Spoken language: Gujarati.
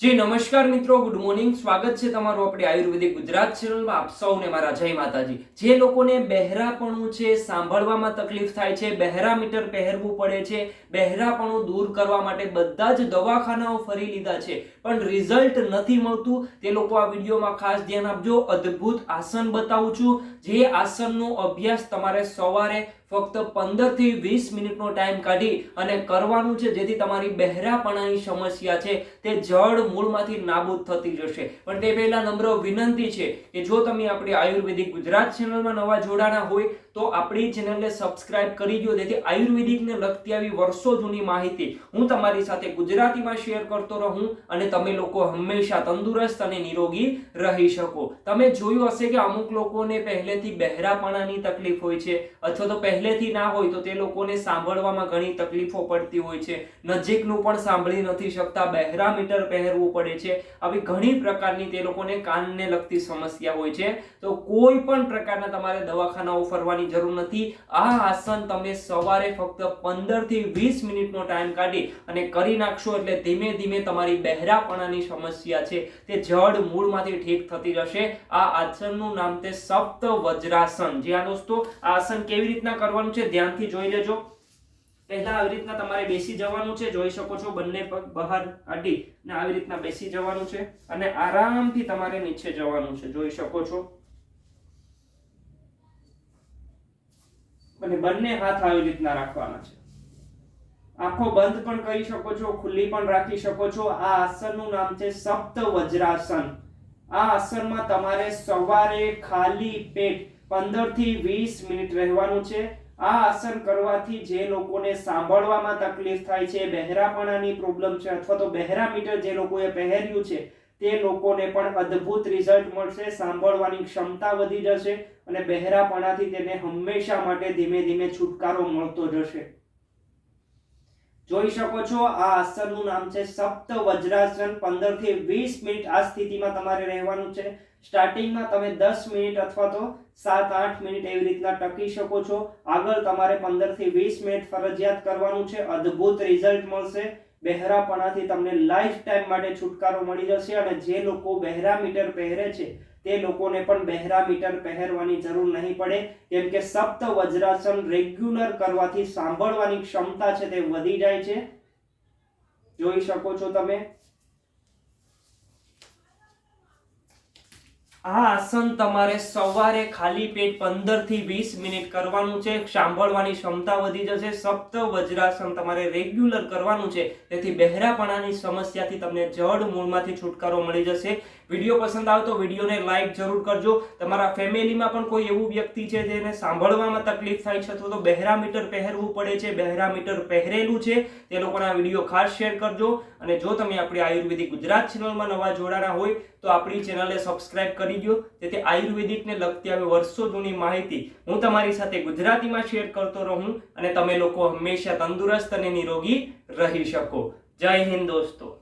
જી, નમસ્કાર મિત્રો. ગુડ મોર્નિંગ સ્વાગત છે તમારું આપણે આયુર્વેદિક ગુજરાત ચેનલમાં. આપ સૌને મારા જય માતાજી. જે લોકોને બહેરાપણું છે, સાંભળવામાં તકલીફ થાય છે, બહેરા મીટર પહેરવું પડે છે, બહેરાપણું દૂર કરવા માટે બધા જ દવાખાનાઓ ફરી લીધા છે, પણ રિઝલ્ટ નથી મળતું. તે લોકો આ વિડીયોમાં ખાસ ધ્યાન આપજો. અદ્ભુત આસન બતાવું છું. જે આસનનો અભ્યાસ તમારે સવારે ફક્ત પંદરથી વીસ મિનિટનો ટાઈમ કાઢી અને કરવાનું છે, જેથી તમારી બહેરાપણાની સમસ્યા છે, તે જળ મૂળમાંથી નાબૂદ થતી જશે. પણ તે પહેલા નમ્ર વિનંતી છે કે જો તમે આપણી આયુર્વેદિક ગુજરાત ચેનલમાં નવા જોડાણા હોય, તો આપણી ચેનલને સબસ્ક્રાઇબ કરી દો, જેથી આયુર્વેદિકને લગતી આવી વર્ષો જૂની માહિતી હું તમારી સાથે ગુજરાતીમાં શેર કરતો રહું અને તમે લોકો હંમેશા તંદુરસ્ત અને નિરોગી રહી શકો. તમે જોયું હશે કે અમુક લોકોને પહેલેથી બહેરાપણાની તકલીફ હોય છે, અથવા તો પહેલેથી ના હોય તો તે લોકોને સાંભળવામાં ઘણી તકલીફો પડતી હોય છે. નજીકનું પણ સાંભળી નથી શકતા બહેરા મીટર પહેરવું પડે છે. આવી ઘણી પ્રકારની તે લોકોને કાનને લગતી સમસ્યા હોય છે. તો કોઈ પણ પ્રકારના તમારે દવાખાનાઓ ફરવાની જરૂર નથી. આ આસન તમે સવારે ફક્ત પંદરથી વીસ મિનિટનો ટાઈમ કાઢી અને કરી નાખશો એટલે ધીમે ધીમે તમારી બહેરાપણાની સમસ્યા છે. તે જડ મૂળમાંથી ઠીક થતી જશે. આ આસનનું નામ તે સપ્ત વજ્રાસન. જ્યાં દોસ્તો આસન કેવી રીતના કરવાનું છે, ધ્યાનથી જોઈ લેજો. પહેલા આવી રીતના તમારે બેસી જવાનું છે, જોઈ શકો છો બંને પગ બહાર અડી ને આવી રીતના બેસી જવાનું છે અને આરામથી તમારે નીચે જવાનું છે, જોઈ શકો છો. અને બંને હાથ આવી રીતના રાખવાના છે. આંખો બંધ પણ કરી શકો છો, ખુલ્લી પણ રાખી શકો છો. આ આસનનું નામ છે સપ્ત વજ્રાસન આ આસનમાં તમારે સવારે ખાલી પેટ પંદરથી વીસ મિનિટ રહેવાનું છે. આ આસન કરવાથી જે લોકોને સાંભળવામાં તકલીફ થાય છે, બહેરાપણાની પ્રોબ્લેમ છે અથવા તો બહેરા મીટર જે લોકોએ પહેર્યું છે, તે લોકોને પણ અદ્ભુત રિઝલ્ટ મળશે, સાંભળવાની ક્ષમતા વધી જશે અને બહેરાપણાથી તેને હંમેશા માટે ધીમે ધીમે છુટકારો મળતો જશે. જોઈ શકો છો, આ આસનનું નામ છે સપ્ત વજ્રાસન. 15 થી 20 મિનિટ આ સ્થિતિમાં તમારે રહેવાનું છે. સ્ટાર્ટિંગમાં તમે 10 મિનિટ અથવા તો 7-8 મિનિટ એવી રીતના ટકી શકો છો. આગળ તમારે 15 થી 20 મિનિટ ફરજિયાત કરવાનું છે. અદ્ભુત રિઝલ્ટ મળશે. બહેરાપણાથી તમને લાઈફ ટાઈમ માટે છુટકારો મળી જશે અને જે લોકો બહેરા મીટર પહેરે છે, તે લોકોને પણ બહેરા મીટર પહેરવાની જરૂર નહીં પડે. કેમ કે સપ્ત વજ્રાસન રેગ્યુલર કરવાથી સાંભળવાની ક્ષમતા છે તે વધી જાય છે. જોઈ શકો છો તમે. આ આસન તમારે સવારે ખાલી પેટ 15 થી વીસ મિનિટ કરવાનું છે. સાંભળવાની ક્ષમતા વધી જશે. સપ્ત વજ્રાસન તમારે રેગ્યુલર કરવાનું છે. તેથી બહેરાપણાની સમસ્યાથી તમને જડ મૂળમાંથી છુટકારો મળી જશે. વીડિયો પસંદ આવે તો વિડીયોને લાઈક જરૂર કરજો. તમારા ફેમિલીમાં પણ કોઈ એવું વ્યક્તિ છે જેને સાંભળવામાં તકલીફ થાય છે અથવા તો બહેરા મીટર પહેરવું પડે છે બહેરા મીટર પહેરેલું છે, તે લોકોના વીડિયો ખાસ શેર કરજો. અને જો તમે આપણી આયુર્વેદિક ગુજરાત ચેનલમાં નવા જોડાણા હોય તો આપણી ચેનલને સબસ્ક્રાઇબ કરી દો જેથી આયુર્વેદિકને લગતી આવી વર્ષો જૂની માહિતી હું તમારી સાથે ગુજરાતીમાં શેર કરતો રહું અને તમે લોકો હંમેશા તંદુરસ્ત અને નિરોગી રહી શકો. જય હિન્દ દોસ્તો.